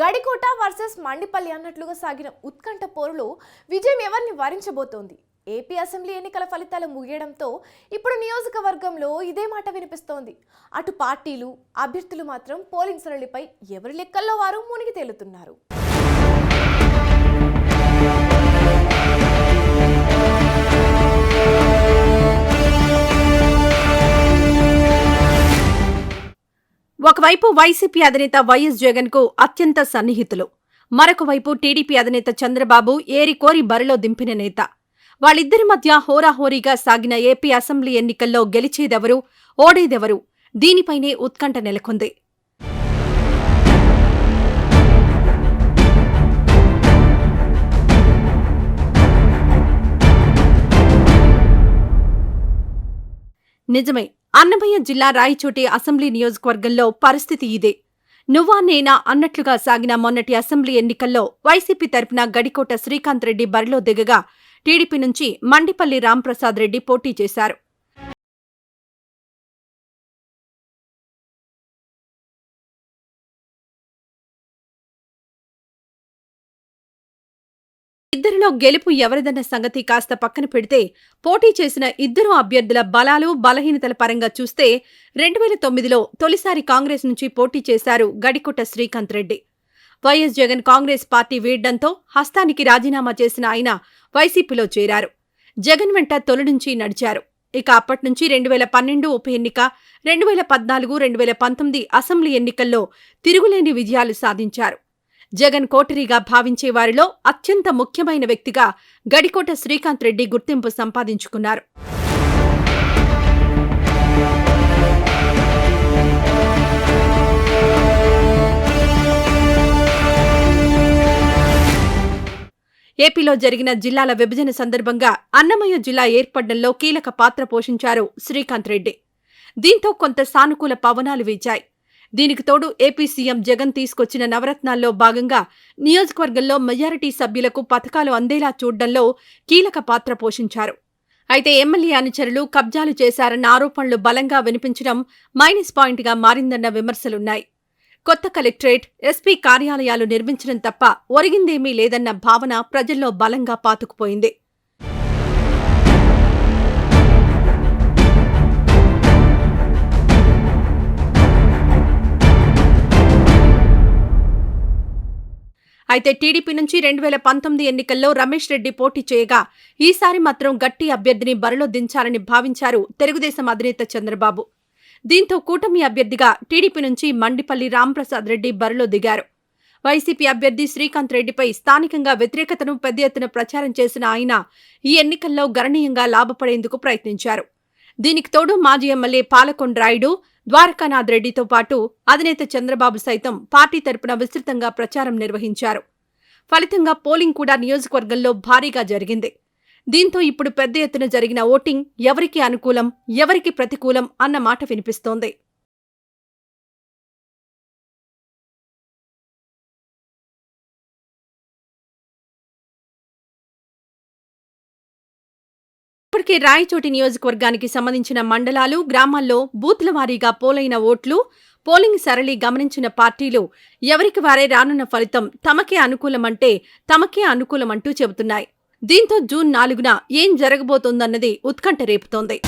Gadikota versus Mandipalli అన్నట్లుగా సాగిన ఉత్కంఠ పోరులో విజయం ఎవరిని వరించబోతోంది? ఏపీ అసెంబ్లీ ఎన్నికల ఫలితాలు ముగియడంతో ఇప్పుడు నియోజకవర్గంలో ఇదే మాట వినిపిస్తోంది. అటు పార్టీలు అభ్యర్థులు మాత్రం పోలింగ్ సరళిపై ఎవరి లెక్కల్లో వారు మునిగి తేలుతున్నారు? ఒకవైపు వైసీపీ అధినేత వైఎస్ జగన్కు అత్యంత సన్నిహితులు. మరొక వైపు టీడీపీ అధినేత చంద్రబాబు ఏరికోరి బరిలో దింపిన నేత. వాళ్ళిద్దరి మధ్య హోరాహోరీగా సాగిన ఏపీ అసెంబ్లీ ఎన్నికల్లో గెలిచేదెవరు ఓడేదెవరు దీనిపైనే ఉత్కంఠ నెలకొంది. నిజమే అన్నమయ్య జిల్లా రాయచోటి అసెంబ్లీ నియోజకవర్గంలో పరిస్థితి ఇదే. నువ్వా నేనా అన్నట్లుగా సాగిన మొన్నటి అసెంబ్లీ ఎన్నికల్లో వైసీపీ తరపున గడికోట శ్రీకాంత్ రెడ్డి బరిలో దిగగా టీడీపీ నుంచి మండిపల్లి రాంప్రసాద్ రెడ్డి పోటీ చేశారు. ఇద్దరిలో గెలుపు ఎవరిదన్న సంగతి కాస్త పక్కన పెడితే పోటీ చేసిన ఇద్దరు అభ్యర్థుల బలాలు బలహీనతల పరంగా చూస్తే రెండు వేల తొమ్మిదిలో తొలిసారి కాంగ్రెస్ నుంచి పోటీ చేశారు గడికొట్ట శ్రీకాంత్ రెడ్డి. వైఎస్ జగన్ కాంగ్రెస్ పార్టీ వీడడంతో హస్తానికి రాజీనామా చేసిన ఆయన వైసీపీలో చేరారు. జగన్ వెంట తొలి నుంచి నడిచారు. ఇక అప్పట్నుంచి రెండు వేల పన్నెండు ఉప ఎన్నిక రెండు వేల పద్నాలుగు రెండు వేల పంతొమ్మిది అసెంబ్లీ ఎన్నికల్లో తిరుగులేని విజయాలు సాధించారు. జగన్ కోటరీగా భావించే వారిలో అత్యంత ముఖ్యమైన వ్యక్తిగా గడికోట శ్రీకాంత్ రెడ్డి గుర్తింపు సంపాదించుకున్నారు. ఏపీలో జరిగిన జిల్లాల విభజన సందర్భంగా అన్నమయ్య జిల్లా ఏర్పడడంలో కీలక పాత్ర పోషించారు శ్రీకాంత్ రెడ్డి. దీంతో కొంత సానుకూల పవనాలు వీచాయి. దీనికి తోడు ఏపీ సీఎం జగన్ తీసుకొచ్చిన నవరత్నాల్లో భాగంగా నియోజకవర్గంలో మెజారిటీ సభ్యులకు పథకాలు అందేలా చూడడంలో కీలక పాత్ర పోషించారు. అయితే ఎమ్మెల్యే అనుచరులు కబ్జాలు చేశారన్న ఆరోపణలు బలంగా వినిపించడం మైనస్ పాయింట్గా మారిందన్న విమర్శలున్నాయి. కొత్త కలెక్టరేట్ ఎస్పీ కార్యాలయాలు నిర్మించడం తప్ప ఒరిగిందేమీ లేదన్న భావన ప్రజల్లో బలంగా పాతుకుపోయింది. అయితే టీడీపీ నుంచి రెండు వేల పంతొమ్మిది ఎన్నికల్లో రమేష్ రెడ్డి పోటీ చేయగా ఈసారి మాత్రం గట్టి అభ్యర్థిని బరిలో దించాలని భావించారు తెలుగుదేశం అధినేత చంద్రబాబు. దీంతో కూటమి అభ్యర్థిగా టీడీపీ నుంచి మండిపల్లి రాంప్రసాద్ రెడ్డి బరిలో దిగారు. వైసీపీ అభ్యర్థి శ్రీకాంత్ రెడ్డిపై స్థానికంగా వ్యతిరేకతను పెద్ద ఎత్తున ప్రచారం చేసిన ఆయన ఈ ఎన్నికల్లో గణనీయంగా లాభపడేందుకు ప్రయత్నించారు. దీనికి తోడు మాజీ ఎమ్మెల్యే పాలకొండ రాయుడు ద్వారకానాథ్ రెడ్డితో పాటు అధినేత చంద్రబాబు సైతం పార్టీ తరపున విస్తృతంగా ప్రచారం నిర్వహించారు. ఫలితంగా పోలింగ్ కూడా నియోజకవర్గంలో భారీగా జరిగింది. దీంతో ఇప్పుడు పెద్ద ఎత్తున జరిగిన ఓటింగ్ ఎవరికి అనుకూలం ఎవరికి ప్రతికూలం అన్న మాట వినిపిస్తోంది. ఇప్పటికే రాయచోటి నియోజకవర్గానికి సంబంధించిన మండలాలు గ్రామాల్లో బూత్ల వారీగా పోలైన ఓట్లు పోలింగ్ సరళి గమనించిన పార్టీలు ఎవరికి వారే రానున్న ఫలితం తమకే అనుకూలమంటే తమకే అనుకూలమంటూ చెబుతున్నాయి. దీంతో జూన్ నాలుగున ఏం జరగబోతోందన్నది ఉత్కంఠ రేపుతోంది.